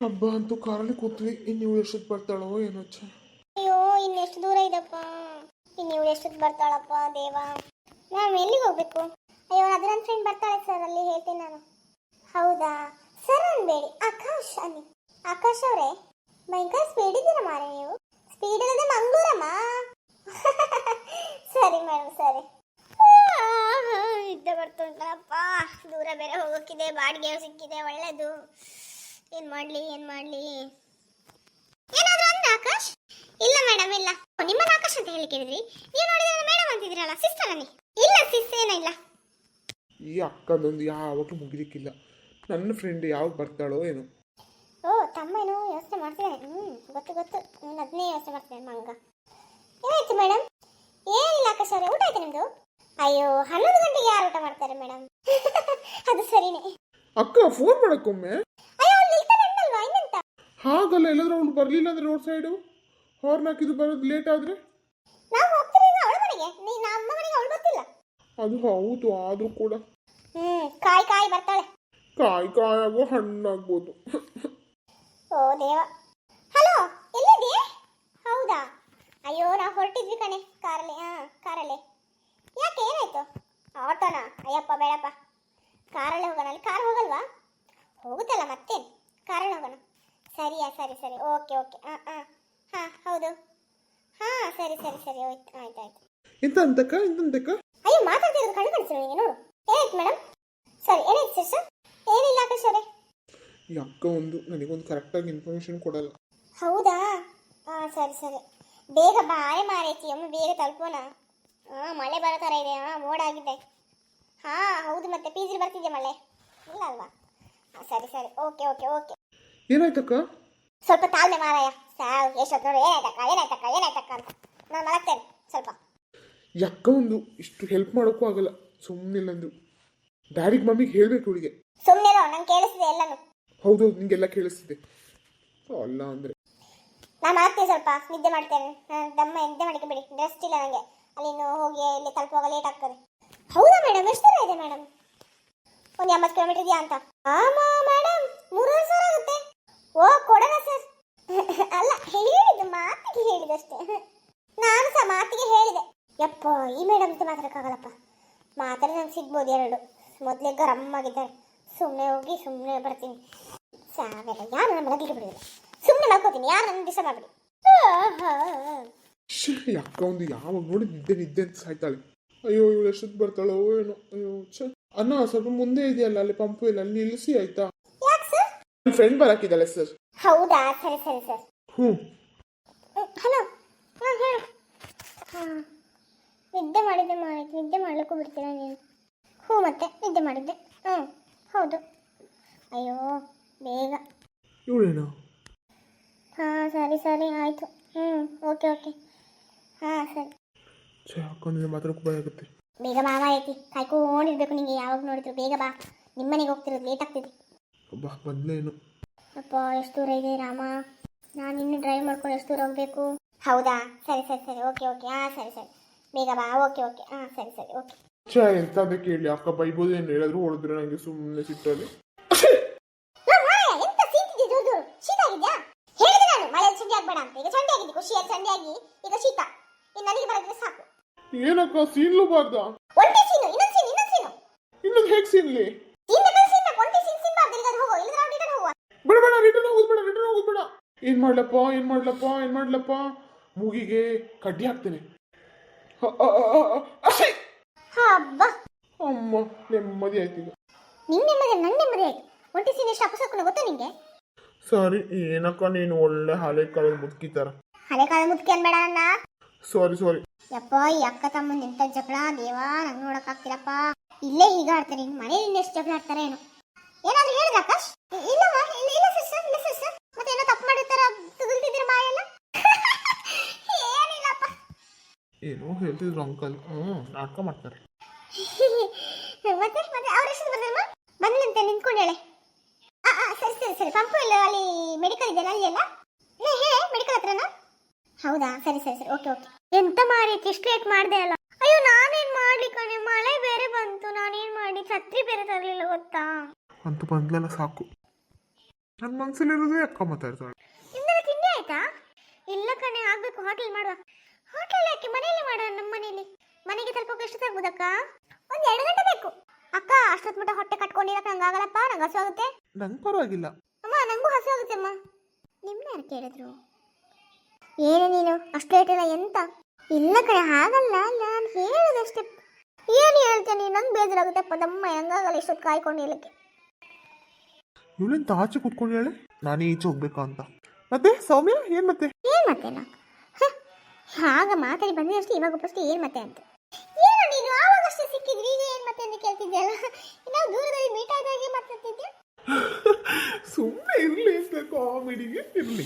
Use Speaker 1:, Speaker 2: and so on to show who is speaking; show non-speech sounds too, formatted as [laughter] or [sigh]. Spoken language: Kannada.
Speaker 1: ಹಬ್ಬ ಅಂತೂ ಕಾರಲ್ಲಿ ಕೂತ್ವಿ. ಇನ್ನು ಇವಳು ಬರ್ತಾಳೋ ಏನೋ ಛೆ.
Speaker 2: ಅಯ್ಯೋ ಇನ್ನೆಷ್ಟು ದೂರ ಇದಪ್ಪ? ಇನ್ನು ಇವಳು ಎಷ್ಟೊತ್ತು ಬರ್ತಾಳಪ್ಪ, ದೇವ? ನಾವು ಎಲ್ಲಿಗೆ ಹೋಗ್ಬೇಕು? ಅಯ್ಯೋ, ಅದ್ರ ಫ್ರೆಂಡ್ ಬರ್ತಾಳೆ ಸರ್ ಅಲ್ಲಿ, ಹೇಳ್ತೀನಿ ನಾನು. ಹೌದಾ? ಸರ್ ಅನ್ಬೇಡಿ, ಆಕಾಶ್ ಅನ್ನಿ. ಆಕಾಶ್ ಅವರೇ, ಭಯಂಕರ ಸ್ಪೀಡ್ ಇದ್ದೀರ ಮಾರೆ ನೀವು? ಸ್ಪೀಡ್ ಇಲ್ಲದೆ ಮಂಗ್ಳೂರಮ್ಮ? [laughs] ಸರಿ ಮೇಡಮ್ ಸರಿ. ಇದ್ದ ಬರ್ತುಂಟಪ್ಪ ದೂರ ಬೇರೆ ಹೋಗೋಕ್ಕಿದೆ ಬಾಡಿಗೆ ಸಿಕ್ಕಿದೆ, ಒಳ್ಳೇದು. ಏನ್ ಮಾಡ್ಲಿ ಏನ್ ಮಾಡ್ಲಿ? ಏನಾದ್ರು ಅಂದ ಆಕಾಶ್? ಇಲ್ಲ ಮೇಡಮ್ ಇಲ್ಲ. ನಿಮ್ಮನ್ನ ಆಕಾಶ್ ಅಂತ ಹೇಳಿ ಕೇಳಿದ್ರಿ. ನೀವು ನೋಡಿದ್ರೆ ಮೇಡಮ್ ಅಂತಿದ್ರಲ್ಲ ಸಿಸ್ಟರ್ ಅನ್ನಿ. ಇಲ್ಲ ಸಿಸ್ ಏನಿಲ್ಲ
Speaker 1: ಈ ಅಕ್ಕದೊಂದು ಯಾವಾಗಲೂ ಮುಗಿಲಿಕ್ಕಿಲ್ಲ. ನನ್ನ ಫ್ರೆಂಡ್ ಯಾವಾಗ ಬರ್ತಾಳೋ ಏನು.
Speaker 2: ಓ ತಮ್ಮ ಏನೋ ಯೋಚನೆ ಮಾಡ್ತಿದ್ದಾನೆ ಹ್ಞೂ ಗೊತ್ತು ಗೊತ್ತು. ನೀನು ಅದನ್ನೇ ಯೋಚನೆ ಮಾಡ್ತಿದ್ದಾನೆ ಮಂಗ ಏನಾಯ್ತು ಮೇಡಮ್ ಏನಿಲ್ಲ ಆಕಾಶ್ ಅವರೇ ಊಟ ಆಯ್ತು ನಿಮ್ಮದು ಅಯ್ಯೋ ಹನ್ನೊಂದು ಗಂಟೆಗೆ ಯಾರು ಊಟ ಮಾಡ್ತಾರೆ ಮೇಡಮ್ [laughs] ಅದು ಸರಿನೇ.
Speaker 1: ಅಕ್ಕ ಫೋನ್ ಮಾಡಕ್ಕೊಮ್ಮೆ
Speaker 2: ಅಯ್ಯೋ ಅವ್ನು ನಿಲ್ತಾನೆ ಅಲ್ವಾ ಇನ್ನೆಂತ
Speaker 1: ಹಾಗಲ್ಲ ಎಲ್ಲಾದ್ರೂ ಅವ್ನು ಬರಲಿಲ್ಲ ಅಂದ್ರೆ ರೋಡ್ ಸೈಡು ಹಾರ್ನ್ ಹಾಕಿದ್ದು ಬರೋದು ಲೇಟ್ ಆದರೆ?
Speaker 2: ನಾವು ಹೋಗ್ತಿರೋದು ಅವಳ ಮನೆಗೆ. ನೀ ನಮ್ಮ ಮನೆಗೆ ಅವಳು ಬರ್ತಿಲ್ಲ.
Speaker 1: ಅದು ಹೌದು ಆದರೂ ಕೂಡ.
Speaker 2: ಹ್ಞೂ ಕಾಯಿ ಕಾಯಿ ಬರ್ತಾಳೆ.
Speaker 1: ಕಾಯಿ ಕಾಯಾಗೋ ಹಣ್ಣಾಗ್ಬೋದು.
Speaker 2: ಓ ದೇವ. ಹಲೋ ಎಲ್ಲಿದೆಯೇ ಹೌದಾ? ಅಯ್ಯೋ ನಾವು ಹೊರಟಿದ್ವಿ ಕಣೆ ಕಾರಲ್ಲಿ ಹಾಂ ಕಾರಲ್ಲಿ. ಯಾಕೆ ಏನಾಯ್ತು? ಆಟೋನಾ? ಅಯ್ಯಪ್ಪ ಬೇಡಪ್ಪ. ಕಾರಲ್ಲೇ ಹೋಗೋಣ ಅಲ್ಲಿ ಕಾರ್ ಹೋಗಲ್ವಾ ಹೋಗುತ್ತಲ್ಲ ಮತ್ತೇನು ಕಾರಲ್ಲಿ ಹೋಗೋಣ ಸರಿಯಾ ಸರಿ ಸರಿ ಓಕೆ ಓಕೆ. ಹಾಂ ಹಾಂ ಹಾಂ ಹೌದು. ಹಾಂ ಸರಿ ಸರಿ ಸರಿ. ಆಯ್ತು ಆಯ್ತು ಆಯ್ತು.
Speaker 1: ಎಂತ ಅಂತಕ್ಕ ಎಂತಂತಕ್ಕ
Speaker 2: ಅಯ್ಯೋ ಮಾತಾಡ್ತಿರೋದು ಕಣ್ಣು ಕಾಣಿಸ್ತಿಲ್ಲ ನನಗೆ ನೋಡು ಏನಾಯ್ತು ಮೇಡಮ್ ಸರಿ ಏನಾಯ್ತು ಸರ್ ಏನಿಲ್ಲ ಅಕ್ಕ ಅವರೇ.
Speaker 1: ಈ ಅಕ್ಕ ಒಂದು ನನಗೊಂದು ಕರೆಕ್ಟಾಗಿ ಇನ್ಫಾರ್ಮೇಶನ್ ಕೊಡಲ್ಲ.
Speaker 2: ಹೌದಾ? ಹಾಂ ಸರಿ ಸರಿ. ಬೇಗ ಬಾಳೆ ಮಾರೈತಿ ಅಮ್ಮ ಬೇಗ ತಲುಪೋಣ. ಹಾಂ ಮಳೆ ಬರೋ ಥರ ಇದೆ. ಹಾಂ ಮೋಡ ಆಗಿದೆ. ಹಾಂ ಹೌದು ಮತ್ತೆ ಪೀಜಿ ಬರ್ತಿದೆ ಮಳೆ? ಇಲ್ಲ ಅಲ್ವಾ? ಹಾಂ ಸರಿ ಸರಿ. Okay okay okay.
Speaker 1: ಏನಾಯ್ತಕ್ಕ?
Speaker 2: ಸ್ವಲ್ಪ ತಾಳ್ಮೆ ಮಾರಾಯ. ಸಾವ್ ಎಷ್ಟೊತ್ತು ನೋಡಿ ಏನಾಯ್ತಕ್ಕ ಏನಾಯ್ತಕ್ಕ ಏನಾಯ್ತಕ್ಕ ಅಂತ. ನಾನು ಮಲಗ್ತೇನೆ ಸ್ವಲ್ಪ.
Speaker 1: ಯಾಕ ಒಂದು ಇಷ್ಟು ಹೆಲ್ಪ್ ಮಾಡೋಕ್ಕೂ ಆಗಲ್ಲ. ಸುಮ್ಮನೆ ಅಂದ್ರು ಡ್ಯಾಡಿಗೆ ಮಮ್ಮಿಗೆ ಹೇಳ್ಬೇಕು ಅವಳಿಗೆ
Speaker 2: ಸುಮ್ಮನೆ ನಂಗೆ ಕೇಳಿಸ್ತಿದೆ ಎಲ್ಲನು.
Speaker 1: ಹೌದು ನಿಂಗೆಲ್ಲ ಕೇಳಿಸ್ತಿದೆ. ಅಲ್ಲ ಅಂದ್ರೆ.
Speaker 2: ನಾನು ಮಾಡ್ತೀನಿ ಸ್ವಲ್ಪ ನಿದ್ದೆ ಮಾಡ್ತೇನೆ. ನಾನು ದಮ್ಮ ನಿದ್ದೆ ಮಾಡಿಕೆ ಬಿಡಿ. ರೆಸ್ಟ್ ಇಲ್ಲ ನನಗೆ ಅಲ್ಲಿನ್ನು ಹೋಗಿ ಇಲ್ಲಿ ತಲುಪುವಾಗ ಲೇಟ್ ಆಗ್ತದೆ. ಹೌದಾ ಮೇಡಮ್ ಎಷ್ಟು ದೂರ ಇದೆ ಮೇಡಮ್ ಒಂದು ಎಂಬತ್ತು ಕಿಲೋಮೀಟರ್ ಇದೆಯಾ ಅಂತ? ಆಮಾ ಮೇಡಮ್ ಮೂರು ಸಾವಿರ ಓ ಕೊಡೋಣ ಸರ್. ಅಲ್ಲ, ಹೇಳಿದ್ದು ಮಾತಿಗೆ ಹೇಳಿದಷ್ಟೇ. ನಾನು ಸಹ ಮಾತಿಗೆ ಹೇಳಿದೆ. ಯಪ್ಪ, ಈ ಮೇಡಮ್ ಅಂತ ಮಾತಾಡೋಕ್ಕಾಗಲ್ಲಪ್ಪ ಮಾತಾಡಿ ನಂಗೆ ಸಿಗ್ಬೋದು ಎರಡು. ಮೊದಲೇ ಗರಮ್ಮಾಗಿದ್ದಾರೆ ಸುಮ್ಮನೆ ಹೋಗಿ ಸುಮ್ಮನೆ ಬರ್ತೀನಿ. ಸಾವಿರ ಯಾರು ನಮ್ಮ ಮಲಗಿಗೆ ಬಿಡೋದಿಲ್ಲ. ಸುಮ್ಮನೆ ಮಲ್ಕೋತೀನಿ, ಯಾರು ನನ್ನ ಡಿಸ್ಟರ್ಬ್ ಮಾಡಬೇಡಿ.
Speaker 1: ಈ ಅಕ್ಕ ಒಂದು ಯಾವ ನೋಡಿ ನಿದ್ದೆ ನಿದ್ದೆ ಅಂತ ಸಾಯ್ತಾಳೆ. ಅಯ್ಯೋ, ಇವಳು ಎಷ್ಟು ಬರ್ತಾಳೋ ಏನೋ. ಅಯ್ಯೋ ಅನ್ನ ಸ್ವಲ್ಪ ಮುಂದೆ ಇದೆಯಲ್ಲ, ಅಲ್ಲಿ ಪಂಪು, ಇಲ್ಲ ಅಲ್ಲಿ ನಿಲ್ಲಿಸಿ, ಆಯ್ತಾ? ನನ್ನ ಫ್ರೆಂಡ್ ಬರಾಕಿದ್ದಾಳೆ ಸರ್
Speaker 2: ಹೌದಾ? ಸರಿ ಸರಿ ಸರ್.
Speaker 1: ಹ್ಞೂ.
Speaker 2: ಹಲೋ ಹಾಂ ಹೇಳು. ಹಾಂ. ನಿದ್ದೆ ಮಾಡಿದ್ದೆ ಮಾಡಿ ನಿದ್ದೆ ಮಾಡ್ಲಿಕ್ಕೂ ಬಿಡ್ತೀರ ನೀನು? ಹ್ಞೂ ಮತ್ತೆ ನಿದ್ದೆ ಮಾಡಿದ್ದೆ. ಹ್ಞೂ ಹೌದು. ಅಯ್ಯೋ ಬೇಗ.
Speaker 1: ಇವಳೇನು?
Speaker 2: ಹಾಂ ಸರಿ ಸರಿ ಆಯಿತು. ಹ್ಞೂ ಓಕೆ ಓಕೆ. ಹಾಂ ಸರಿ.
Speaker 1: ಛೇ ಅಕ್ಕ ಮಾತಾಡೋಕ್ಕೂ ಭಯ ಆಗುತ್ತೆ.
Speaker 2: ಬೇಗ ಮಾವ ಐತಿ ಕಾಯ್ಕೊಂಡಿರ್ಬೇಕು ನಿಂಗೆ. ಯಾವಾಗ ನೋಡಿದ್ರು ಬೇಗ ಬಾ. ನಿಮ್ಮನೆಗೆ ಹೋಗ್ತಿರೋದು ಲೇಟ್ ಆಗ್ತಿದೆ.
Speaker 1: ಅಬ್ಬಾ ಬಂದ್ಲೇನು
Speaker 2: ಅಪ್ಪ ಎಷ್ಟು ದೂರ ಇದೆ ರಾಮ? ನಾನು ಇನ್ನು ಡ್ರೈವ್ ಮಾಡ್ಕೊಂಡು ಎಷ್ಟು ದೂರ ಹೋಗ್ಬೇಕು? ಹೌದಾ? ಸರಿ ಸರಿ ಸರಿ. Okay okay. ಹಾಂ ಸರಿ ಸರಿ. ಬೇಗ ಬಾ. Okay okay. ಹಾಂ ಸರಿ ಸರಿ. ಓಕೆ.
Speaker 1: ಛೇ ಎಂತ ಅದಕ್ಕೆ ಕೇಳಿ ಅಕ್ಕ ಬೈಬೋದು ಏನು? ಹೇಳಿದ್ರು ಹೊಡೆದ್ರೆ ನನಗೆ ಸುಮ್ಮನೆ ಸಿಟ್ಟಲ್ಲಿ ಏನಕ್ಕ?
Speaker 2: ಸೀನ್ಲು ಬಾರ್ದ? ಇನ್ನೊಂದು
Speaker 1: ಹೇಗೆ ಸೀನ್ಲಿ
Speaker 2: ಸೀನ್ ಬೇಕಾದ್ರೆ ಸೀನ್ ಬೇಕು ಒಂಟಿ ಸೀನ್ ಸಿನ್ಬಾರ್ದು ಈಗ ಹೋಗೋ ಇಲ್ಲ ನಾವು ರಿಟರ್ನ್ ಹೋಗುವ
Speaker 1: ಬೇಡ ರಿಟರ್ನ್ ಹೋಗೋದು ಬೇಡ ರಿಟರ್ನ್ ಹೋಗೋದು ಬೇಡ ಏನ್ ಮಾಡ್ಲಪ್ಪ ಏನ್ ಮಾಡ್ಲಪ್ಪ ಏನ್ ಮಾಡ್ಲಪ್ಪ? ಮೂಗಿಗೆ ಕಡ್ಡಿ ಹಾಕ್ತೇನೆ. ಅಮ್ಮ ನೆಮ್ಮದಿ ಆಯ್ತು ಈಗ.
Speaker 2: ನಿನ್ನ ನೆಮ್ಮದಿ ನನ್ನ ನೆಮ್ಮದಿ ಆಯ್ತು. ಒಂಟಿ ಸೀನ್ ಎಷ್ಟು ಅಪಸಕ್ಕೂ ಗೊತ್ತಾ ನಿಂಗೆ?
Speaker 1: ಸಾರಿ ಏನಕ್ಕ ನೀನು ಒಳ್ಳೆ ಹಳೆ ಕಾಲದ ಮುದುಕಿ ತರ
Speaker 2: ಹಳೆ ಕಾಲದ ಮುದುಕಿ ಅನ್ಬೇಡ ಅಣ್ಣ
Speaker 1: ಸಾರಿ ಸಾರಿ.
Speaker 2: ಯಪ್ಪ ಈ ಅಕ್ಕ ತಮ್ಮನ ಎಂತ ಜಗಳ ದೇವಾ ನಂಗೆ ನೋಡಕ್ ಆಗ್ತಿರಪ್ಪ ಇಲ್ಲೇ ಹೀಗಾಡ್ತಾರೆ ಇನ್ನು ಮನೇಲಿ ಇನ್ನು ಎಷ್ಟು ಜಗಳ ಆಡ್ತಾರೆ ಏನು ಏನಾದ್ರು ಹೇಳಿದ ಆಕಾಶ್? ಇ- ಇಲ್ಲಮ್ಮ ಇಲ್ಲ ಇಲ್ಲ ಸಿಸ್ಟರ್ ಇಲ್ಲ ಸಿಸ್ಟರ್ ಮತ್ತೆ ಏನೋ ತಪ್ಪು ಮಾಡಿರ್ತಾರ ತುಗುಲ್ತಿದ್ದೀರ ಬಾಯೆಲ್ಲ ಏನಿಲ್ಲಪ್ಪ
Speaker 1: ಏನೋ ಹೇಳ್ತಿದ್ರು ಅಂಕಲ್ ಹ್ಞೂ ನಾಟಕ ಮಾಡ್ತಾರೆ. [laughs]
Speaker 2: ಮತ್ತೆ ಮತ್ತೆ ಅವ್ರ ಎಷ್ಟು ಬರ್ತಾರಮ್ಮ ಬಂದ್ಲಂತೆ ನಿಂತ್ಕೊಂಡೇಳೆ ಆ ಆ, ಸರಿ ಸರಿ ಸರಿ ಪಂಪು ಇಲ್ಲ ಅಲ್ಲಿ ಮೆಡಿಕಲ್ ಇದೆಯಲ್ಲ ಅಲ್ಲಿ ಅಲ್ಲ ಹೇ ಹೇ ಮೆಡಿಕಲ್ ಹತ್ರನಾ? ಹೌದಾ? ಸರಿ ಸರಿ ಸರಿ ಓಕೆ ಓಕೆ. ಎಂತ ಮಾರಿ ಇಷ್ಟು ಲೇಟ್ ಮಾಡಿದೆ ಅಲ್ಲ. ಅಯ್ಯೋ ನಾನೇನ್ ಮಾಡ್ಲಿ ಕಣೆ? ಮಳೆ ಬೇರೆ ಬಂತು ನಾನೇನ್ ಮಾಡಿ ಛತ್ರಿ ಬೇರೆ ತರಲಿಲ್ಲ ಗೊತ್ತಾ?
Speaker 1: ಅಂತೂ ಬಂದ್ಲಲ್ಲ ಸಾಕು. ನನ್ನ ಮನಸ್ಸಲ್ಲಿರೋದೇ ಅಕ್ಕ ಮಾತಾಡ್ತಾಳೆ.
Speaker 2: ನಿಮ್ದೆಲ್ಲ ತಿಂಡಿ ಆಯ್ತಾ? ಇಲ್ಲ ಕಣೆ ಆಗ್ಬೇಕು ಹೋಟೆಲ್ ಮಾಡುವ. ಹೋಟೆಲ್ ಹಾಕಿ ಮನೆಯಲ್ಲಿ ಮಾಡೋಣ ನಮ್ಮ ಮನೆಯಲ್ಲಿ. ಮನೆಗೆ ತಲುಪೋಕೆ ಎಷ್ಟು ಒಂದು ಎರಡು ಗಂಟೆ ಬೇಕು. ಅಕ್ಕ ಅಷ್ಟೊತ್ತು ಮಟ್ಟ ಹೊಟ್ಟೆ ಕಟ್ಕೊಂಡಿರಕ್ಕೆ ನಂಗೆ ಆಗಲ್ಲಪ್ಪ ನಂಗೆ ಹಸು ಆಗುತ್ತೆ.
Speaker 1: ನಂಗೆ ಪರವಾಗಿಲ್ಲ.
Speaker 2: ಅಮ್ಮ ನಂಗೂ ಹಸು ಆಗುತ್ತೆ ಅಮ್ಮ. ನಿಮ್ನ ಯಾರು ಕೇಳಿದ್ರು? ಏನು ನೀನು ಅಷ್ಟು ಲೇಟ್ ಇಲ್ಲ ಎಂತ? ಇಲ್ಲ ಕಡೆ ಹಾಗಲ್ಲ ನಾನು ಹೇಳೋದಷ್ಟೇ. ಏನು ಹೇಳ್ತೇನೆ ನಂಗೆ ಬೇಜಾರಾಗುತ್ತೆ ಪದಮ್ಮ ಹೆಂಗಾಗಲ್ಲ ಇಷ್ಟೊತ್ತು ಕಾಯ್ಕೊಂಡು ಹೇಳಕ್ಕೆ
Speaker 1: ಇವಳೆಂತ ಆಚೆ ಕುತ್ಕೊಂಡು ಹೇಳಿ. ನಾನು ಈಚೆ ಹೋಗ್ಬೇಕಾ ಅಂತ. ಮತ್ತೆ ಸೌಮ್ಯ ಏನ್ ಮತ್ತೆ?
Speaker 2: ಏನ್ ಮತ್ತೆನ ಆಗ ಮಾತಾಡಿ ಬಂದಿದಷ್ಟು ಇವಾಗ ಫಸ್ಟ್ ಏನು ಮತ್ತೆ ಅಂತ. ಏನು ನೀನು ಆವಾಗಷ್ಟೇ ಸಿಕ್ಕಿದ್ರಿ ಈಗ ಏನು ಮತ್ತೆ ಅಂತ ಕೇಳ್ತಿದ್ಯಲ್ಲ ನಾವು ದೂರದಲ್ಲಿ ಮೀಟ್ ಆದಾಗೆ ಮಾತಾಡ್ತಿದ್ದೆ [laughs]
Speaker 1: ಸುಮ್ಮನೆ ಇರ್ಲಿ ಅಂತ ಕಾಮಿಡಿಗೆ ಇರ್ಲಿ.